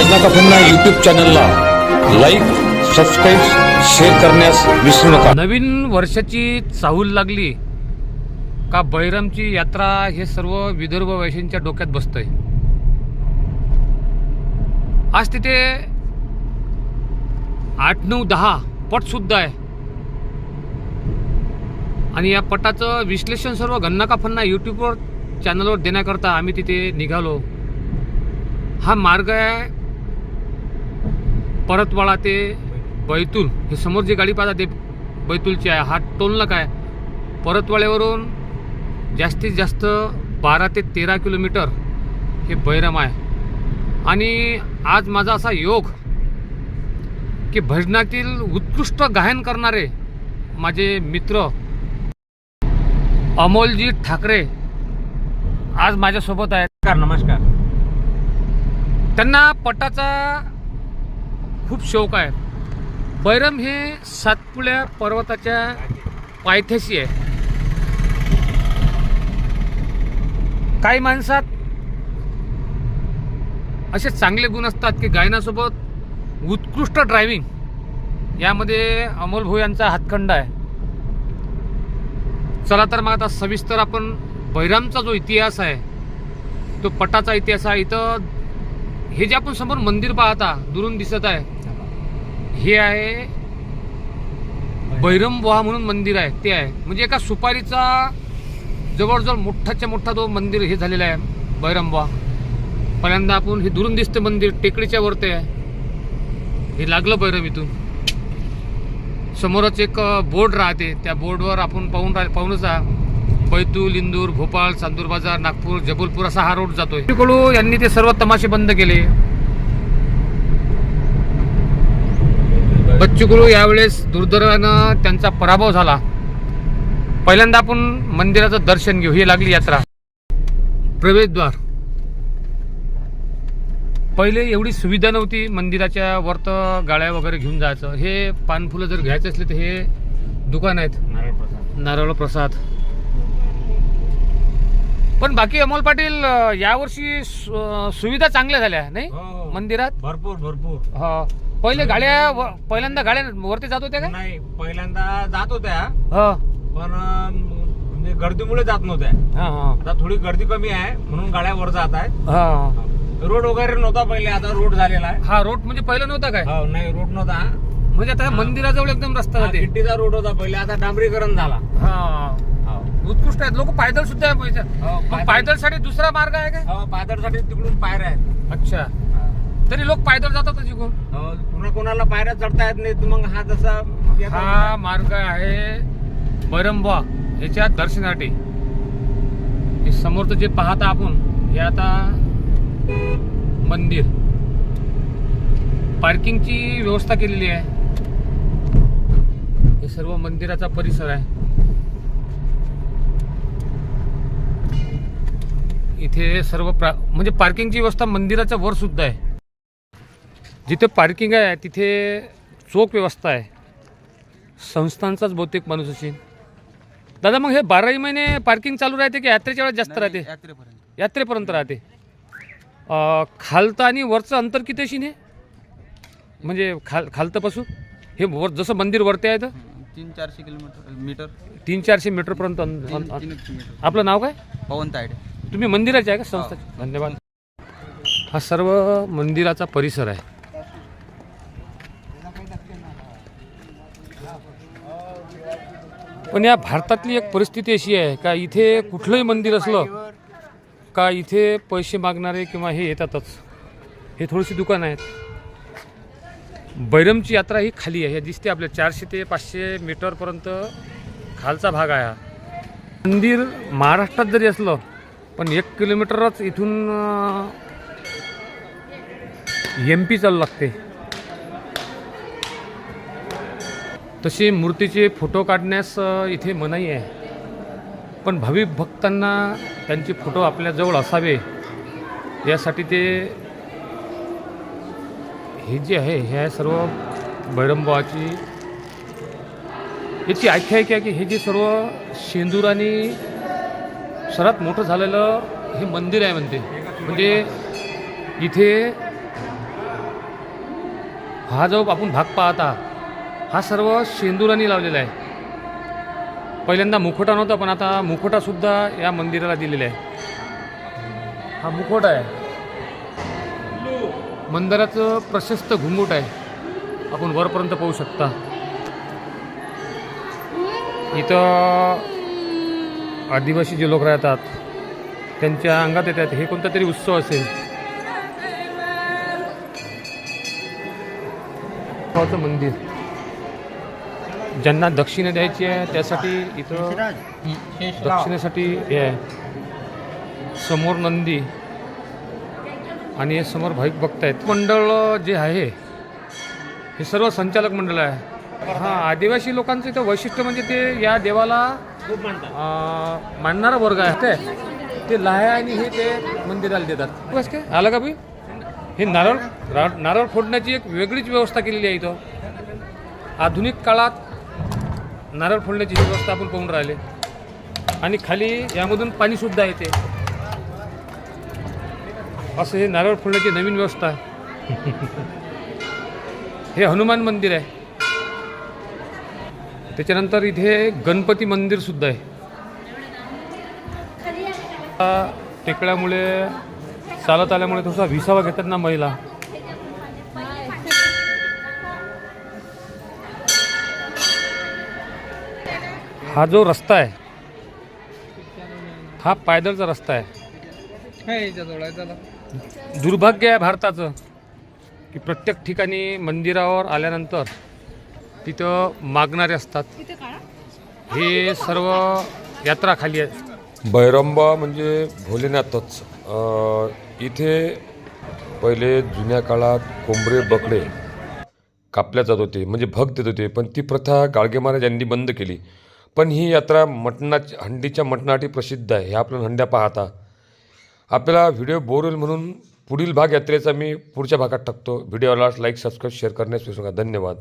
वैजनाथ अफेंना यूट्यूब चॅनलला like subscribe share करण्यास विसरू नका. नवीन वर्षाची चाहूल लागली का बैरमची यात्रा हे सर्व विदर्भ वैश्यांच्या डोक्यात बसतंय? आज तिथे आठ नऊ दहा पट सुद्धा आहे. आणि या पटाचं विश्लेषण सर्व गन्नाका फन्ना यूट्यूबवर चॅनलवर देण्याकरता आम्ही तिथे निघालो. हा मार्ग आहे परतवाडा ते बैतूल हे समोर जी गाडी पाहता ते बैतूलची आहे. हा टोलनाका आहे. परतवाड्यावरून जास्तीत जास्त बारा ते तेरा किलोमीटर हे बैरम आहे. आणि आज माझा असा योग की भजनातील उत्कृष्ट गायन करणारे माझे मित्र अमोलजी ठाकरे आज माझ्यासोबत आहेत. नमस्कार. त्यांना पटाचा खूप शौक आहे बैरम हे सातपुड्या पर्वताच्या पायथ्याशी आहे. काही माणसात असे चांगले गुण असतात की गायनासोबत उत्कृष्ट ड्रायव्हिंग यामध्ये अमोल भाऊ यांचा हातखंड आहे. चला तर मग आता सविस्तर आपण बैरामचा जो इतिहास आहे तो पटाचा इतिहास आहे. इथं हे जे आपण समोर मंदिर पाहता दुरून दिसत आहे हे आहे बैरमबुवा म्हणून मंदिर आहे ते आहे. म्हणजे एका सुपारीचा जवळजवळ मोठाच्या मोठा तो मंदिर हे झालेला आहे बैरमबुवा पहिल्यांदा आपण हे दुरून दिसतं मंदिर टेकडीच्या वरती आहे. हे लागलं बैरम इथून. समोरच एक बोर्ड राहते त्या बोर्डवर आपण पाहून राह पाहूनच बैतूल इंदूर भोपाळ चांदूर बाजार नागपूर जबलपूर असा हा रोड जातोय. कडू यांनी ते सर्व तमाशे बंद केले. बच्चूकडू यावेळेस दुर्दैवानं त्यांचा पराभव झाला. पहिल्यांदा आपण मंदिराचं दर्शन घेऊ. ही लागली यात्रा. प्रवेशद्वार. पहिले एवढी सुविधा नव्हती मंदिराच्या वरत गाड्या वगैरे घेऊन जायचं. हे पानफुलं जर घ्यायचे असले तर हे दुकान आहेत. नारळ प्रसाद. नारळ प्रसाद. पण बाकी अमोल पाटील यावर्षी सु- सुविधा चांगल्या झाल्या नाही? हो, हो. मंदिरात? भरपूर भरपूर. हो. पहिले गाड्या व- पहिल्यांदा गाड्या वरती जात होत्या काय? नाही पहिल्यांदा जात होत्या. हो. पण अं, म्हणजे गर्दीमुळे जात नव्हत्या. हा, हा. आता थोडी गर्दी कमी आहे म्हणून गाड्या वर जात आहेत. हा. रोड वगैरे नव्हता पहिले आता रोड झालेला आहे. हा रोड म्हणजे पहिला नव्हता काय? हो नाही रोड नव्हता. म्हणजे आता मंदिराजवळ एकदम रस्ता हा, जाते गिट्टीचा रोड होता पहिले आता डांबरीकरण झाला. हो. उत्कृष्ट आहेत. लोक पायदळ सुद्धा आहे पाहिजे हो, पायदळ- पायदळसाठी दुसरा मार्ग आहे काय? हो, पायदळसाठी तिकडून पायऱ्या आहेत. अच्छा. तरी लोक पायदळ जातात जिकडून हो, पुन्हा कोणाला पायऱ्या चढता येत नाही मग हा जसा. हा मार्ग आहे बैरंबा याच्या दर्शनासाठी. हे समोरचं जे पाहता आपण हे आता मंदिर. पार्किंगची व्यवस्था केलेली आहे. हे सर्व मंदिराचा परिसर आहे. इथे सर्व प्रा म्हणजे पार्किंगची व्यवस्था मंदिराच्या वर सुद्धा आहे. जिथे पार्किंग आहे तिथे चोख व्यवस्था आहे. संस्थांचाच बहुतेक माणूस असेल. दादा मग हे बाराही महिने पार्किंग चालू राहते की यात्रेच्या वेळेस जास्त राहते? यात्रेपर्यंत. यात्रेपर्यंत राहते. खालतं आणि वरचं अंतर किती अशी ने म्हणजे खाल खालतंपासून? हे वर जसं मंदिर वरते आहे तर? तीन चारशे किलोमीटर मीटर. तीन चारशे मीटर पर्यंत अं- तीन अं- तीन मीटर आपलं नाव काय? पवन तायडे तुम्ही मंदिराचे आहे का संस्था धन्यवाद. हा सर्व मंदिराचा परिसर आहे. पण या भारतातली एक परिस्थिती अशी आहे का इथे कुठलंही मंदिर असलं का इथे पैसे मागणारे किंवा हे येतातच. हे थोडीशी दुकानं आहेत. बैरमची यात्रा ही खाली आहे. हे दिसते आपल्या चारशे ते पाचशे मीटरपर्यंत खालचा भाग आहे हा. मंदिर महाराष्ट्रात जरी असलं पण एक किलोमीटरच इथून एम पी चालू लागते. तसे मूर्तीचे फोटो काढण्यास इथे मनाई आहे. पण भावी भक्तांना त्यांचे फोटो आपल्याजवळ असावे यासाठी ते हे जे आहे हे आहे सर्व बैरंबाची याची आख्यायिका आहे की हे जे सर्व शेंदूर आणि सर्वात मोठं झालेलं हे मंदिर आहे म्हणते. म्हणजे इथे हा जो आपण भाग पाहता हा सर्व शेंदुराने लावलेला आहे. पहिल्यांदा मुखोटा नव्हता पण आता मुखोटासुद्धा या मंदिराला दिलेला आहे. हा मुखोटा आहे. मंदिराचं प्रशस्त घुंगूट आहे. आपण वरपर्यंत पाहू शकता. इथं आदिवासी जे लोक राहतात त्यांच्या अंगात येतात. हे कोणता तरी उत्सव असेल? मंदिर. ज्यांना दक्षिणा द्यायची आहे त्यासाठी इथं दक्षिणेसाठी हे आहे. समोर नंदी आणि हे समोर भाविक बघतायत. मंडळ जे आहे हे सर्व संचालक मंडळ आहे. हा आदिवासी लोकांचं इथं वैशिष्ट्य म्हणजे ते या देवाला मानणारा वर्ग आहे ते. ते लाह्या आणि हे ते मंदिराला देतात. बस काय? आलं का बी हे नारळ नारळ फोडण्याची एक वेगळीच व्यवस्था केलेली आहे इथं. आधुनिक काळात नारळ फोडण्याची ही व्यवस्था आपण पाहून राहिले. आणि खाली यामधून पाणीसुद्धा येते. असं हे नारळ फोडण्याची नवीन व्यवस्था आहे. हे हनुमान मंदिर आहे. त्याच्यानंतर इथे गणपती मंदिर सुद्धा आहे. आता टेकड्यामुळे चालत आल्यामुळे थोडासा विसावा घेतात ना महिला. हा जो रस्ता आहे हा पायदळचा रस्ता आहे. दुर्भाग्य आहे भारताचं की प्रत्येक ठिकाणी मंदिरावर आल्यानंतर तिथं मागणारे असतात. हे सर्व यात्रा खाली आहे बैरंबा म्हणजे भोलेनाथच. अ, इथे पहिले जुन्या काळात कोंबडे बकडे कापल्या जात होते म्हणजे भग देत होते पण ती प्रथा गाडगे महाराज यांनी बंद केली. पण ही यात्रा मटणाची हंडीच्या मटणासाठी प्रसिद्ध आहे. हे आपण हंड्या पाहता. आपल्याला व्हिडिओ बोर होईल म्हणून पुढील भाग यात्रेचा मी पुढच्या भागात टाकतो. व्हिडिओला लाईक सबस्क्राईब शेअर करण्यास विसरू नका. धन्यवाद.